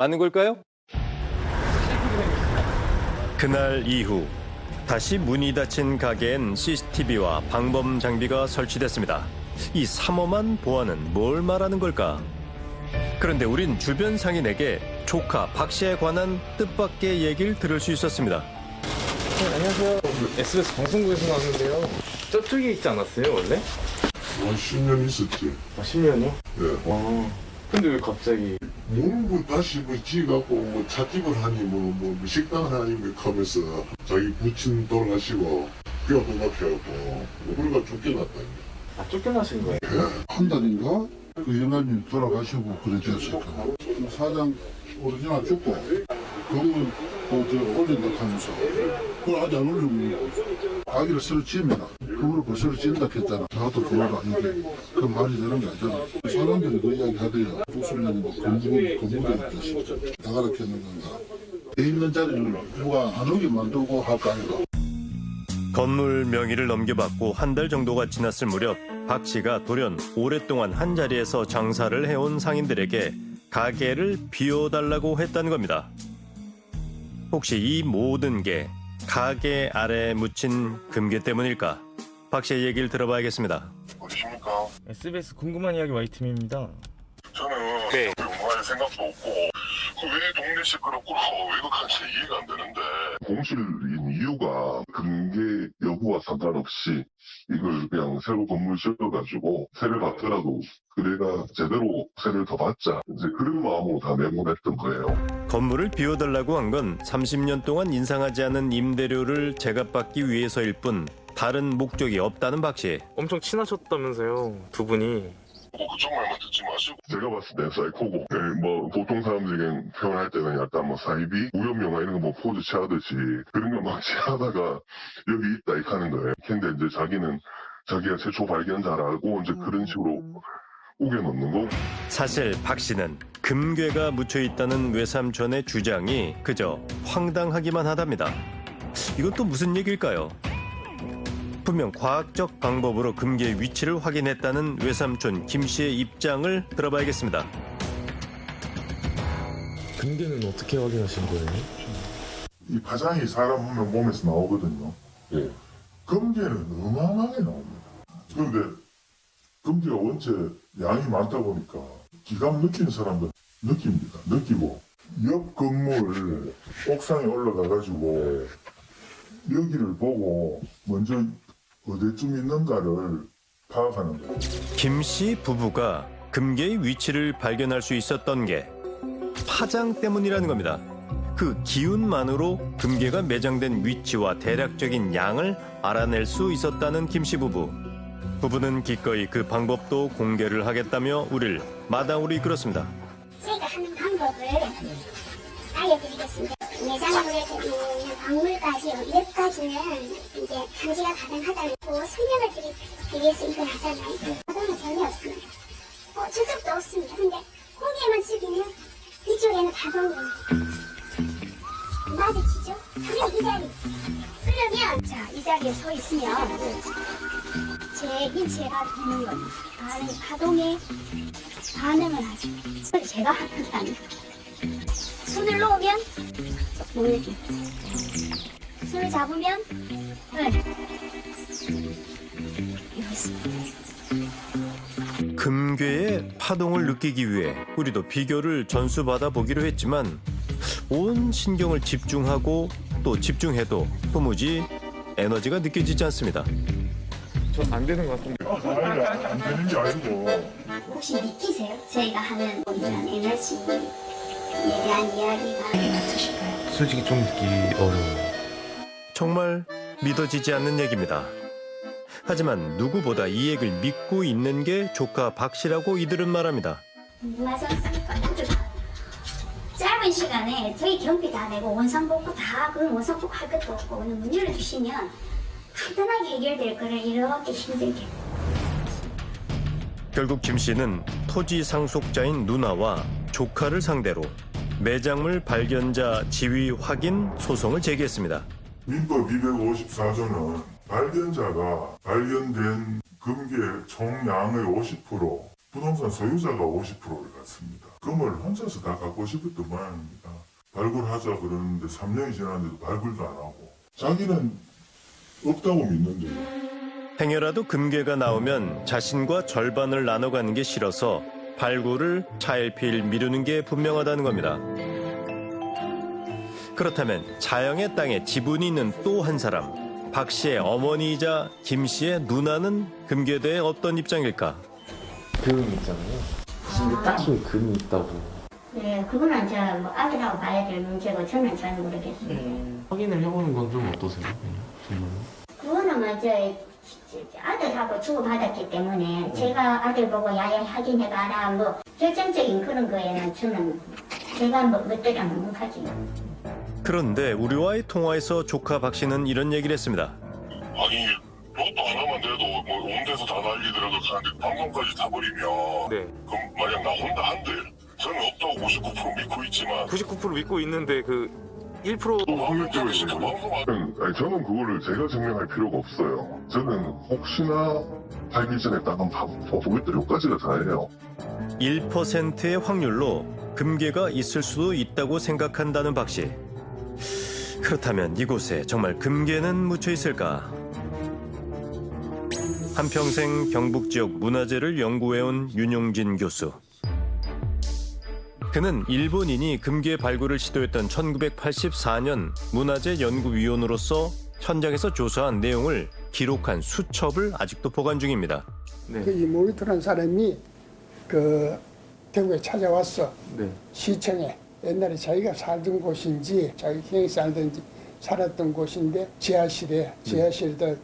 아는 걸까요? 그날 이후 다시 문이 닫힌 가게엔 CCTV와 방범 장비가 설치됐습니다. 이 삼엄한 보안은 뭘 말하는 걸까? 그런데 우린 주변 상인에게 조카 박 씨에 관한 뜻밖의 얘기를 들을 수 있었습니다. 안녕하세요. SBS 방송국에서 나왔는데요. 저쪽에 있지 않았어요, 원래? 한 10년 있었지. 아, 10년이요? 예. 와. 근데 왜 갑자기 뭐뭐 다시 뭐 지갖고 뭐 찻집을 하니 뭐, 뭐 식당을 하니 뭐 하면서 자기 부친 돌아가시고 뼈 동갑해갖고 뭐 그러가 쫓겨났다. 아, 쫓겨나신 거예요? 한 달인가? 그 영감님 돌아가시고 됐을 거야. 사장 오리지널 죽고 그거는 뭐저 올린다 하면서 그걸 아직 안 올리고 가게를 새로 지으면 그거를 그 새로 지은다 했잖아. 저도 그거가 이게 그 말이 되는 게 아니잖아. 사람들이 그 이야기 하대요. 뭐 건물, 건물에 싶죠. 나가라 캐는 건가. 돼 있는 자리를 누가 안 오게 만들고 할까 이거. 건물 명의를 넘겨받고 한 달 정도가 지났을 무렵 박 씨가 돌연 오랫동안 한 자리에서 장사를 해온 상인들에게 가게를 비워달라고 했다는 겁니다. 혹시 이 모든 게 가게 아래 묻힌 금괴 때문일까? 박 씨의 얘기를 들어봐야겠습니다. 어디십니까? SBS 궁금한 이야기 Y팀입니다. 할 생각도 없고 그왜 동네 시끄럽고 왜곡한지 이해가 안 되는데 공실인 이유가 금괴 여부와 상관없이 이걸 그냥 새로 건물 지어가지고 세를 받더라도 그래가 제대로 세를 더 받자 이제 그런 마음으로 다 내보냈던 거예요. 건물을 비워달라고 한 건 30년 동안 인상하지 않은 임대료를 제값받기 위해서일 뿐 다른 목적이 없다는 박 씨. 엄청 친하셨다면서요, 두 분이. 뭐 그쪽 말만 듣지 마시고. 제가 봤을 땐 사이코고. 네, 뭐 보통 사람들이 표현할 때는 약간 뭐 사이비? 우연 영화 이런 거 뭐 포즈 취하듯이 그런 거 막 취하다가 여기 있다 이렇게 하는 거예요. 근데 이제 자기는 자기가 최초 발견자라고 이제 그런 식으로 우겨놓는 거. 사실 박 씨는 금괴가 묻혀 있다는 외삼촌의 주장이 그저 황당하기만 하답니다. 이건 또 무슨 얘기일까요? 분명 과학적 방법으로 금괴의 위치를 확인했다는 외삼촌 김 씨의 입장을 들어봐야겠습니다. 금괴는 어떻게 확인하신 거예요? 이 파장이 사람 한명 몸에서 나오거든요. 예. 금괴는 어마어마하게 나옵니다. 그런데 금괴가 원체 양이 많다 보니까 기감 느끼는 사람들 느낍니다. 느끼고 옆 건물 옥상에 올라가가지고 여기를 보고 먼저 어디쯤 있는가를 파악하는 거예요. 김씨 부부가 금괴의 위치를 발견할 수 있었던 게 파장 때문이라는 겁니다. 그 기운만으로 금괴가 매장된 위치와 대략적인 양을 알아낼 수 있었다는 김씨 부부. 부부는 기꺼이 그 방법도 공개를 하겠다며 우리를 마당으로 이끌었습니다. 저희가 하는 방법을 알려드리겠습니다. 내장물에 있는 광물까지 이것까지는 이제 감지가 가능하다고 설명을 위해서 이걸 하잖아요. 그거는 전혀 없습니다. 어, 저쪽도 없습니다. 근데 고개만 숙이면 이쪽에는 파동이 마주치죠? 그럼 이 자리. 그러면 자, 이 자리에 서 있으면 제 인체가 되는 거예요. 반응, 파동에 반응을 하죠. 제가 하는 게 아니에요. 손을 놓으면 못 느껴요. 손을 잡으면 네. 금괴의 파동을 느끼기 위해 우리도 비교를 전수받아 보기로 했지만 온 신경을 집중하고 또 집중해도 도무지 에너지가 느껴지지 않습니다. 저안 되는 것 같은데. 안 되는 게 아니고 혹시 믿기세요? 저희가 하는 에너지 에 대한 이야기가 어떠실까요? 솔직히 좀 믿기 어려워요. 정말 믿어지지 않는 얘기입니다. 하지만 누구보다 이 얘기를 믿고 있는 게 조카 박 씨라고 이들은 말합니다. 궁금하셨습니까? 짧은 시간에 저희 경비 다 내고 원상 복구 다그 원상 복구 할 것도 없고 그냥 문 열어주시면 간단하게 해결될 거를 이렇게 힘들게 결국 김 씨는 토지 상속자인 누나와 조카를 상대로 매장물 발견자 지위 확인 소송을 제기했습니다. 민법 254조는 발견자가 발견된 금괴 총량의 50%, 부동산 소유자가 50%를 갖습니다. 그 금을 혼자서 다 갖고 싶었던 모양입니다. 발굴하자 그러는데 3년이 지났는데도 발굴도 안 하고 자기는 없다고 믿는데 행여라도 금괴가 나오면 자신과 절반을 나눠가는 게 싫어서 발굴을 차일피일 미루는 게 분명하다는 겁니다. 그렇다면 자영의 땅에 지분이 있는 또 한 사람, 박 씨의 어머니이자 김 씨의 누나는 금괴대에 어떤 입장일까? 금 있잖아요. 근데 딱히 금이 있다고. 네, 그거는 이제 뭐 아들하고 봐야 될 문제고 저는 잘 모르겠어요. 확인을 해보는 건 좀 어떠세요? 그냥 정말로? 그거는 뭐 이제 아들하고 주고받았기 때문에 제가 아들 보고 야야 확인해봐라 뭐 결정적인 그런 거에는 저는 제가 뭐 뭣들이 묵묵하지. 그런데 우리와의 통화에서 조카 박 씨는 이런 얘기를 했습니다. 아니 로또 하나만 돼도 뭐 온 데서 다 날리더라도 가는데 방송까지 타버리면 네. 그럼 만약 나온다 한들 저는 없다고 99% 믿고 있지만 99% 믿고 있는데 그 1% 확률 때문에 그 방송 안 아니 저는 그거를 제가 증명할 필요가 없어요. 저는 혹시나 팔기 전에 딱한 보겠다 여기까지가 다예요. 1%의 확률로 금괴가 있을 수도 있다고 생각한다는 박 씨. 그렇다면 이곳에 정말 금괴는 묻혀 있을까? 한평생 경북 지역 문화재를 연구해온 윤용진 교수. 그는 일본인이 금괴 발굴을 시도했던 1984년 문화재 연구위원으로서 현장에서 조사한 내용을 기록한 수첩을 아직도 보관 중입니다. 네. 그 이 모리토라는 사람이 그 대구에 찾아왔어 네. 시청에 옛날에 자기가 살던 곳인지 자기 형이 살든지 살았던 곳인데 지하실에 지하실에다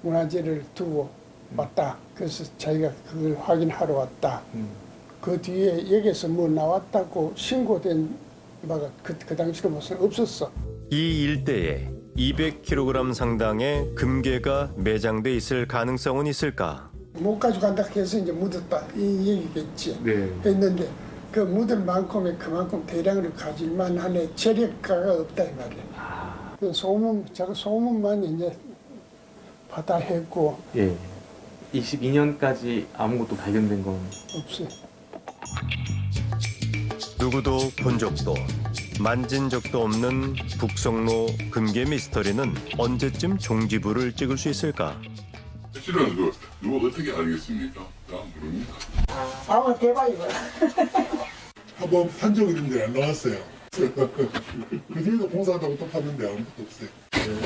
문화재를 두고 왔다. 그래서 자기가 그걸 확인하러 왔다. 음. 그 뒤에 여기서 뭐 나왔다고 신고된 바가 그, 그 당시로 무슨 없었어. 이 일대에 200kg 상당의 금괴가 매장돼 있을 가능성은 있을까? 못 가져간다 해서 이제 묻었다 이 얘기겠지. 네. 했는데 그 묻을 만큼의 그만큼 대량으로 가질 만 한에 재력가가 없다 이 말이야. 그 소문 자꾸 소문만 이제 받아 했고 예. 22년까지 아무것도 발견된 건 없어. 누구도 본 적도 만진 적도 없는 북성로 금괴 미스터리는 언제쯤 종지부를 찍을 수 있을까? 실은 그 누가 어떻게 알겠습니까? 난 모릅니다. 아 대박이다. 한번 판적 있는데 안 나왔어요. 그 뒤에도 공사한다고 또 팠는데 아무것도 없어요.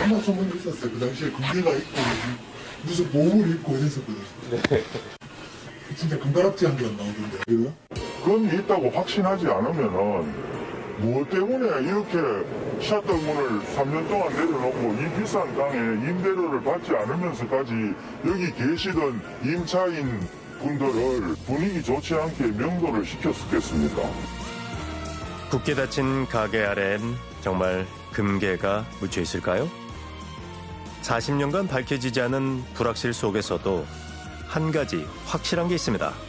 엄마 소문이 있었어요. 그 당시에 금괴가 있고 무슨 보물 있고 이랬었거든요. 진짜 금가락지 한 개 안 나오던데. 그래요? 금이 있다고 확신하지 않으면은 무엇 때문에 이렇게 샷들 문을 3년 동안 내려놓고 이 비싼 땅에 임대료를 받지 않으면서까지 여기 계시던 임차인 분들을 분위기 좋지 않게 명도를 시켰었겠습니까? 굳게 닫힌 가게 아래엔 정말 금괴가 묻혀 있을까요? 40년간 밝혀지지 않은 불확실 속에서도 한 가지 확실한 게 있습니다.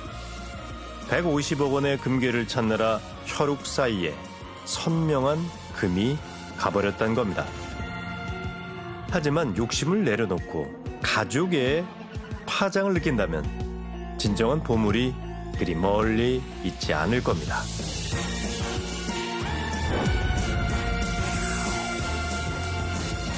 150억 원의 금괴를 찾느라 혈육 사이에 선명한 금이 가버렸다는 겁니다. 하지만 욕심을 내려놓고 가족의 파장을 느낀다면 진정한 보물이 그리 멀리 있지 않을 겁니다.